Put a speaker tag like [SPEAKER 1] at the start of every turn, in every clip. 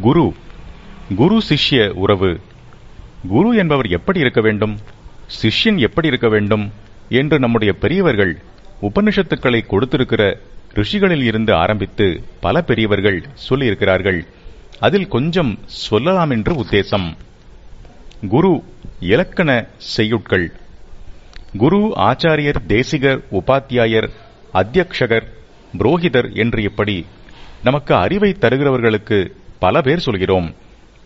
[SPEAKER 1] குரு. குரு சிஷ்ய உறவு. குரு என்பவர் எப்படி இருக்க வேண்டும்? சிஷ்யன் எப்படி இருக்க வேண்டும்? என்று நம்முடைய பெரியவர்கள் உபனிஷத்துக்களை கொடுத்திருக்கிற ரிஷிகளில் இருந்து ஆரம்பித்து பல பெரியவர்கள் சொல்லியிருக்கிறார்கள். அதில் கொஞ்சம் சொல்லலாம் என்று உத்தேசம். குரு இலக்கண செய்யுட்கள். குரு ஆச்சாரியர் தேசிகர் உபாத்தியாயர் அத்தியக்ஷகர் புரோகிதர் என்று இப்படி நமக்கு அறிவை தருகிறவர்களுக்கு பல பேர் சொல்கிறோம்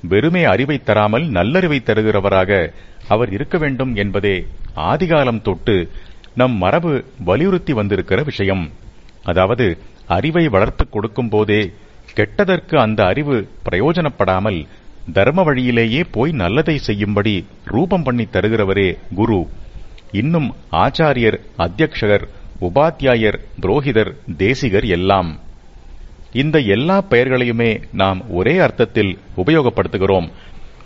[SPEAKER 1] வெறுமே அறிவை தராமல் நல்லறிவை தருகிறவராக அவர் இருக்க வேண்டும் என்பதே ஆதிகாலம் தொட்டு நம் மரபு வலியுறுத்தி வந்திருக்கிற விஷயம். அதாவது அறிவை வளர்த்துக் கொடுக்கும் போதே கெட்டதற்கு அந்த அறிவு பிரயோஜனப்படாமல் தர்ம வழியிலேயே போய் நல்லதை செய்யும்படி ரூபம் பண்ணி தருகிறவரே குரு. இன்னும் ஆச்சாரியர் அத்தியக்ஷகர் உபாத்தியாயர் புரோகிதர் தேசிகர் எல்லாம். இந்த எல்லா பெயர்களையுமே நாம் ஒரே அர்த்தத்தில் உபயோகப்படுத்துகிறோம்.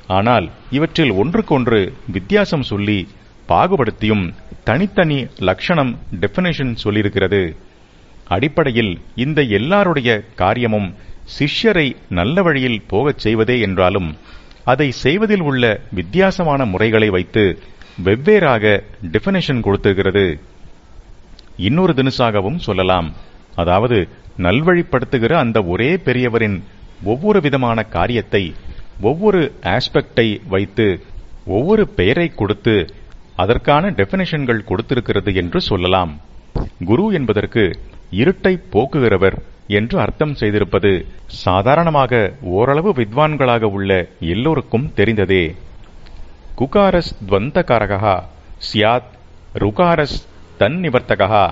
[SPEAKER 1] ஆனால் இவற்றில் ஒன்றுக்கொன்று வித்தியாசம் சொல்லி பாகுபடுத்தியும் தனித்தனி லட்சணம் டெபினேஷன் சொல்லியிருக்கிறது. அடிப்படையில் இந்த எல்லாருடைய காரியமும் சிஷ்யரை நல்ல வழியில் போகச் செய்வதே என்றாலும் அதை செய்வதில் உள்ள வித்தியாசமான முறைகளை வைத்து வெவ்வேறாக டெபினேஷன் கொடுத்திருக்கிறது. இன்னொரு தினுசாகவும் சொல்லலாம். அதாவது நல்வழிப்படுத்துகிற அந்த ஒரே பெரியவரின் ஒவ்வொரு விதமான காரியத்தை ஒவ்வொரு ஆஸ்பெக்டை வைத்து ஒவ்வொரு பெயரை கொடுத்து அதற்கான டெபினேஷன்கள் கொடுத்திருக்கிறது என்று சொல்லலாம். குரு என்பதற்கு இருட்டை போக்குகிறவர் என்று அர்த்தம் செய்திருப்பது சாதாரணமாக ஓரளவு வித்வான்களாக உள்ள எல்லோருக்கும் தெரிந்ததே. குகாரஸ் துவந்தகாரகா சியாத் ருகாரஸ் தன்னிவர்த்தகா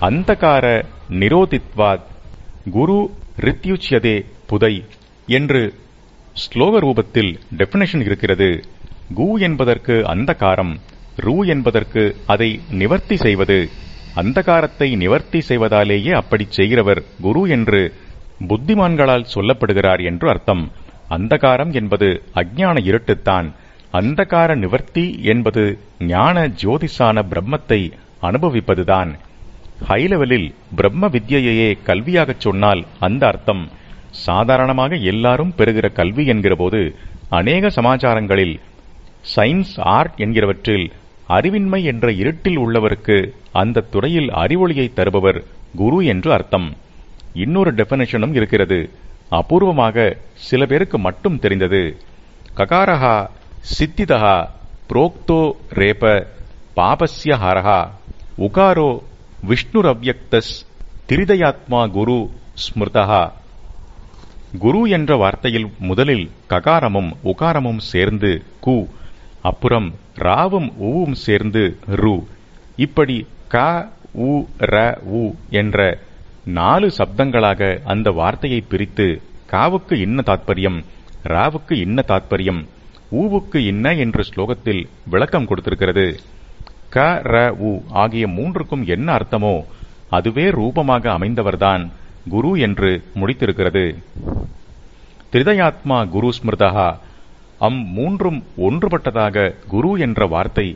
[SPEAKER 1] அந்தகார நிரோதித்வாத் குரு ரித்யுச்சியதே புதை என்று ஸ்லோக ரூபத்தில் டெபினேஷன் இருக்கிறது. கு என்பதற்கு அந்தகாரம் ரு என்பதற்கு அதை நிவர்த்தி செய்வது. அந்தகாரத்தை நிவர்த்தி செய்வதாலேயே அப்படி செய்கிறவர் குரு என்று புத்திமான்களால் சொல்லப்படுகிறார் என்று அர்த்தம். அந்தகாரம் என்பது அஜ்ஞான இருட்டுத்தான். அந்தகார நிவர்த்தி என்பது ஞான ஜோதிஷான பிரம்மத்தை அனுபவிப்பதுதான். ஹை லெவலில் பிரம்ம வித்யையே கல்வியாகச் சொன்னால் அந்த அர்த்தம் சாதாரணமாக எல்லாரும் பெறுகிற கல்வி என்கிறபோது அநேக சமாச்சாரங்களில் சயின்ஸ் ஆர்ட் என்கிறவற்றில் அறிவின்மை என்ற இருட்டில் உள்ளவருக்கு அந்த துறையில் அறிவொளியை தருபவர் குரு என்று அர்த்தம் இன்னொரு டெபினேஷனும் இருக்கிறது அபூர்வமாக சில பேருக்கு மட்டும் தெரிந்தது ககாரஹா சித்திதா புரோக்தோ ரேப பாபஸ்ய ஹரஹா உகாரோ விஷ்ணுரவ்யக்தஸ் திரிதயாத்மா குரு ஸ்மிருதா குரு என்ற வார்த்தையில் முதலில் ககாரமும் உகாரமும் சேர்ந்து கு அப்புறம் ராவும் உவும் சேர்ந்து ரு. இப்படி க உ ர உ என்ற நாலு சப்தங்களாக அந்த வார்த்தையை பிரித்து காவுக்கு இன்ன தாத்பரியம் ராவுக்கு இன்ன தாத்பரியம் ஊவுக்கு இன்ன என்று ஸ்லோகத்தில் விளக்கம் கொடுத்திருக்கிறது. க ர உ ஆகிய மூன்றுக்கும் என்ன அர்த்தமோ அதுவே ரூபமாக அமைந்தவர்தான் குரு என்று முடித்திருக்கிறது. திரிதயாத்மா குரு ஸ்மிருதா அம் மூன்றும் ஒன்றுபட்டதாக குரு என்ற வார்த்தை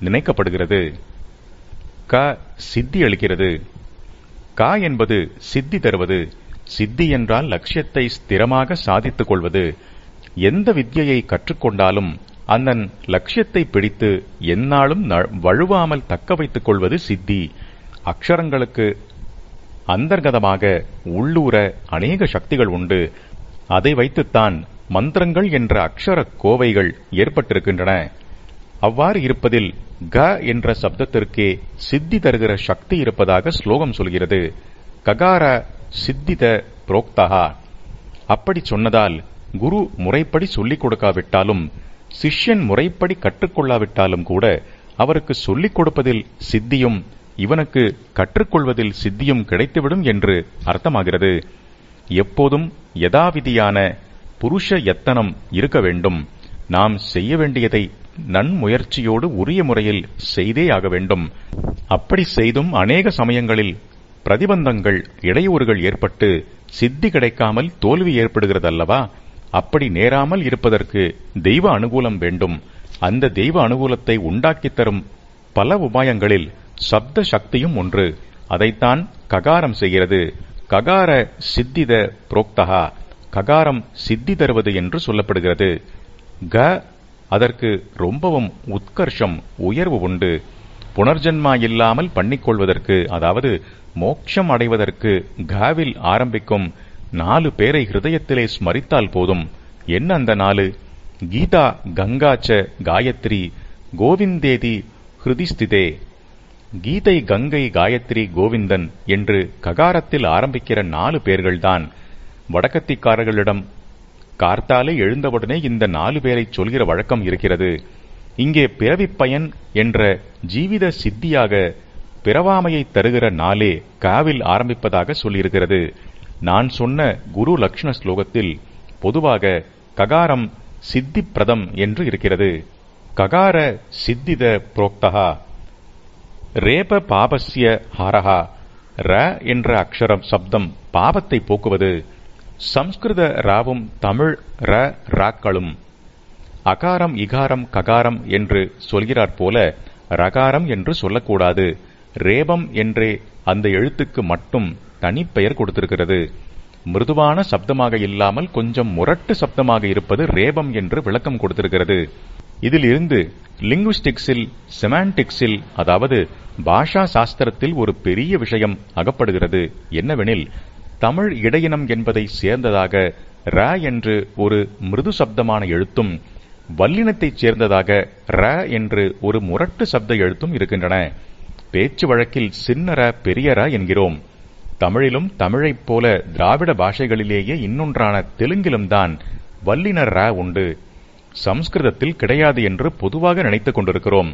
[SPEAKER 1] நினைக்கப்படுகிறது. க சித்தி அளிக்கிறது. கா என்பது சித்தி தருவது சித்தி என்றால் லட்சியத்தை ஸ்திரமாக சாதித்துக் கொள்வது எந்த வித்தியை கற்றுக்கொண்டாலும் அண்ணன் லட்சியத்தை பிடித்து எந்நாளும் வழுவாமல் தக்க வைத்துக் கொள்வது சித்தி. அக்ஷரங்களுக்கு அந்தர்கதமாக உள்ளூர அநேக சக்திகள் உண்டு. அதை வைத்துத்தான் மந்திரங்கள் என்ற அக்ஷர கோவைகள் ஏற்பட்டிருக்கின்றன. அவ்வாறு இருப்பதில் க என்ற சப்தத்திற்கே சித்தி தருகிற சக்தி இருப்பதாக ஸ்லோகம் சொல்கிறது. ககார சித்தித புரோக்தகா அப்படி சொன்னதால் குரு முறைப்படி சொல்லிக் கொடுக்காவிட்டாலும் சிஷ்யன் முறைப்படி கற்றுக்கொள்ளாவிட்டாலும் கூட அவருக்கு சொல்லிக் கொடுப்பதில் சித்தியும் இவனுக்கு கற்றுக்கொள்வதில் சித்தியும் கிடைத்துவிடும் என்று அர்த்தமாகிறது. எப்போதும் யதாவிதியான புருஷ எத்தனம் இருக்க வேண்டும். நாம் செய்ய வேண்டியதை நன்முயற்சியோடு உரிய முறையில் செய்தே ஆக வேண்டும். அப்படி செய்தும் அநேக சமயங்களில் பிரதிபந்தங்கள் இடையூறுகள் ஏற்பட்டு சித்தி கிடைக்காமல் தோல்வி ஏற்படுகிறதல்லவா? அப்படி நேராமல் இருப்பதற்கு தெய்வ அனுகூலம் வேண்டும். அந்த தெய்வ அனுகூலத்தை உண்டாக்கித் தரும் பல உபாயங்களில் சப்த சக்தியும் ஒன்று. அதைத்தான் ககாரம் செய்கிறது. ககார சித்தித புரோக்தகா ககாரம் சித்தி தருவது என்று சொல்லப்படுகிறது. க அதற்கு ரொம்பவும் உத்கர்ஷம் உயர்வு உண்டு. புனர்ஜென்மா இல்லாமல் பண்ணிக்கொள்வதற்கு அதாவது மோட்சம் அடைவதற்கு காவில் ஆரம்பிக்கும் நாலு பேரை ஹிருதயத்திலே ஸ்மரித்தால் போதும். என்ன அந்த நாலு? கீதா கங்காச்ச காயத்ரி கோவிந்தேதி ஹிருதிஸ்திதே கீதை கங்கை காயத்ரி கோவிந்தன் என்று ககாரத்தில் ஆரம்பிக்கிற நாலு பேர்கள்தான். வடக்கத்திக்காரர்களிடம் கார்த்தாலே எழுந்தவுடனே இந்த நாலு பேரை சொல்கிற வழக்கம் இருக்கிறது. இங்கே பிறவி பயன் என்ற ஜீவித சித்தியாக பிறவாமையை தருகிற நாளே காவில் ஆரம்பிப்பதாக சொல்லியிருக்கிறது. நான் சொன்ன குரு லக்ஷ்ண ஸ்லோகத்தில் பொதுவாக ககாரம் சித்தி பிரதம் என்று இருக்கிறது. ககார சித்தித புரோக்தகா ரேப பாபஸ்ய ஹாரஹா. ர என்ற அக்ஷரம் சப்தம் பாபத்தை போக்குவது. சம்ஸ்கிருத ராவும் தமிழ் ர ராக்களும். அகாரம் இகாரம் ககாரம் என்று சொல்கிறாற் போல ரகாரம் என்று சொல்லக்கூடாது. ரேபம் என்றே அந்த எழுத்துக்கு மட்டும் தனிப்பெயர் கொடுத்திருக்கிறது. மிருதுவான சப்தமாக இல்லாமல் கொஞ்சம் முரட்டு சப்தமாக இருப்பது ரேபம் என்று விளக்கம் கொடுத்திருக்கிறது. இதில் இருந்து லிங்குஸ்டிக்ஸில் செமான்டிக்ஸில் அதாவது பாஷா சாஸ்திரத்தில் ஒரு பெரிய விஷயம் அகப்படுகிறது. என்னவெனில் தமிழ் இடையினம் என்பதை சேர்ந்ததாக ர என்று ஒரு மிருது சப்தமான எழுத்தும் வல்லினத்தைச் சேர்ந்ததாக ர என்று ஒரு முரட்டு சப்த எழுத்தும் இருக்கின்றன. பேச்சு வழக்கில் சின்ன ர பெரிய ர என்கிறோம். தமிழிலும் தமிழைப் போல திராவிட பாஷைகளிலேயே இன்னொன்றான தெலுங்கிலும் தான் வல்லின ர உண்டு. சம்ஸ்கிருதத்தில் கிடையாது என்று பொதுவாக நினைத்துக் கொண்டிருக்கிறோம்.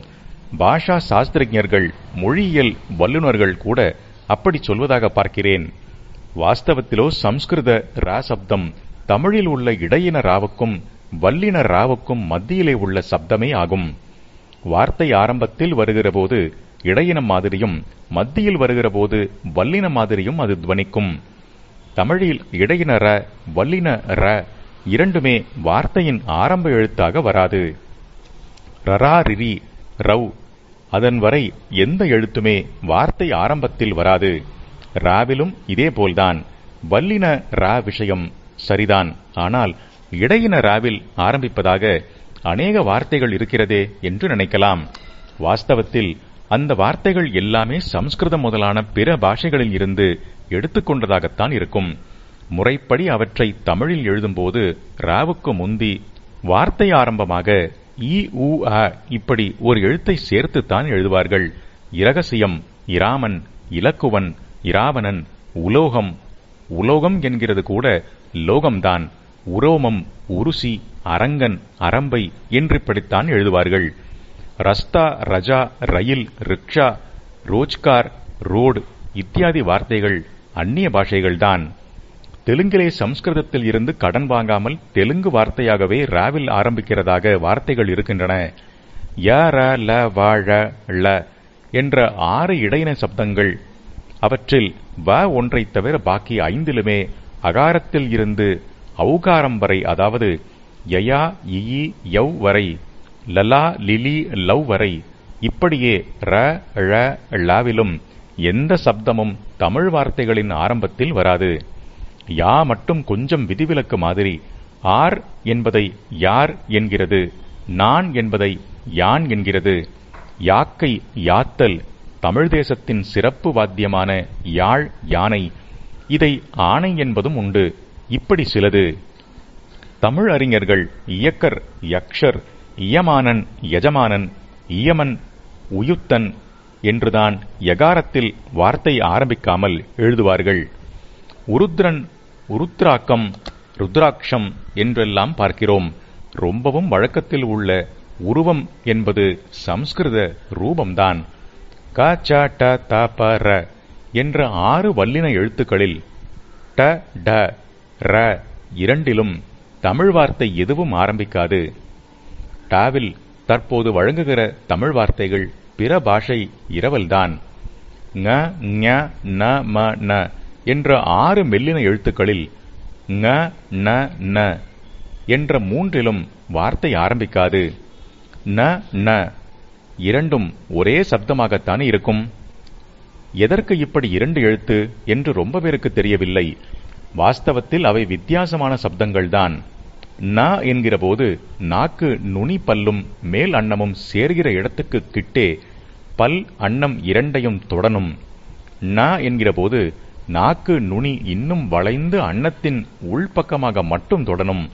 [SPEAKER 1] பாஷா சாஸ்திரஜர்கள் மொழியியல் வல்லுநர்கள் கூட அப்படி சொல்வதாக பார்க்கிறேன். வாஸ்தவத்திலோ சம்ஸ்கிருத ரா சப்தம் தமிழில் உள்ள இடையின ராவுக்கும் வல்லின ராவுக்கும் மத்தியிலே உள்ள சப்தமே ஆகும். வார்த்தை ஆரம்பத்தில் வருகிற போது இடையினம் மாதிரியும் மத்தியில் வருகிற போது வல்லின மாதிரியும் அது துவனிக்கும். தமிழில் இடையின ர வல்லின ர இரண்டுமே வார்த்தையின் ஆரம்ப எழுத்தாக வராது. ரராரிரி ரவ் அதன் வரை எந்த எழுத்துமே வார்த்தை ஆரம்பத்தில் வராது. ராவிலும் இதேபோல்தான். வல்லின ரா விஷயம் சரிதான். ஆனால் இடையின ராவில் ஆரம்பிப்பதாக அநேக வார்த்தைகள் இருக்கிறதே என்று நினைக்கலாம். வாஸ்தவத்தில் அந்த வார்த்தைகள் எல்லாமே சம்ஸ்கிருதம் முதலான பிற பாஷைகளில் இருந்து எடுத்துக்கொண்டதாகத்தான் இருக்கும். முறைப்படி அவற்றை தமிழில் எழுதும்போது ராவுக்கு முந்தி வார்த்தை ஆரம்பமாக இ உ அ இப்படி ஒரு எழுத்தை சேர்த்துத்தான் எழுதுவார்கள். இரகசியம் இராமன் இலக்குவன் இராவணன் உலோகம். உலோகம் என்கிறது கூட லோகம்தான். உரோமம் உருசி அரங்கன் அரம்பை என்றிப்படித்தான் எழுதுவார்கள். ரஸ்தா ரஜா ரயில் ரிக்ஷா ரோஜ்கார் ரோடு இத்தியாதி வார்த்தைகள் அந்நிய பாஷைகள்தான். தெலுங்கிலே சம்ஸ்கிருதத்தில் இருந்து கடன் வாங்காமல் தெலுங்கு வார்த்தையாகவே ராவில் ஆரம்பிக்கிறதாக வார்த்தைகள் இருக்கின்றன. ய ர ல வ ழ ள என்ற ஆறு இடையின சப்தங்கள். அவற்றில் வ ஒன்றைத் தவிர பாக்கி ஐந்திலுமே அகாரத்தில் இருந்து ஔகாரம் வரை அதாவது யயா இயி யவ் வரை லலா லிலி லவ் வரை இப்படியே ர ழ லாவிலும் எந்த சப்தமும் தமிழ் வார்த்தைகளின் ஆரம்பத்தில் வராது. யா மட்டும் கொஞ்சம் விதிவிலக்கு மாதிரி ஆர் என்பதை யார் என்கிறது நான் என்பதை யான் என்கிறது. யாக்கை யாத்தல் தமிழ் தேசத்தின் சிறப்பு வாத்தியமான யாழ் யானை இதை ஆணை என்பதும் உண்டு. இப்படி சிலது. தமிழ் அறிஞர்கள் இயக்கர் யக்ஷர் இயமானன் எஜமானன் இயமன் உயுத்தன் என்றுதான் யகாரத்தில் வார்த்தை ஆரம்பிக்காமல் எழுதுவார்கள். உருத்ரன் உருத்ராக்கம் ருத்ராட்சம் என்றெல்லாம் பார்க்கிறோம். ரொம்பவும் வழக்கத்தில் உள்ள உருவம் என்பது சம்ஸ்கிருத ரூபம்தான். க ச ட த ப ர என்ற ஆறு வல்லின எழுத்துக்களில் ட ட ர இரண்டிலும் தமிழ் வார்த்தை எதுவும் ஆரம்பிக்காது. டாவில் தற்போது வழங்குகிற தமிழ் வார்த்தைகள் பிற பாஷை இரவல்தான். ங ஞ ந ம ந என்ற ஆறு மெல்லின எழுத்துக்களில் ங ந ந என்ற மூன்றிலும் வார்த்தை ஆரம்பிக்காது. ந ந இரண்டும் ஒரே சப்தமாகத்தானே இருக்கும். எதற்கு இப்படி இரண்டு எழுத்து என்று ரொம்ப பேருக்கு தெரியவில்லை. வாஸ்தவத்தில் அவை வித்தியாசமான சப்தங்கள்தான். நா என்கிற போது நாக்கு நுனி பல்லும் மேல் அன்னமும் சேர்கிற இடத்துக்கு கிட்டே பல் அன்னம் இரண்டையும் தொடணும். நா என்கிற போது நாக்கு நுனி இன்னும் வளைந்து அன்னத்தின் உள்பக்கமாக மட்டும் தொடணும்.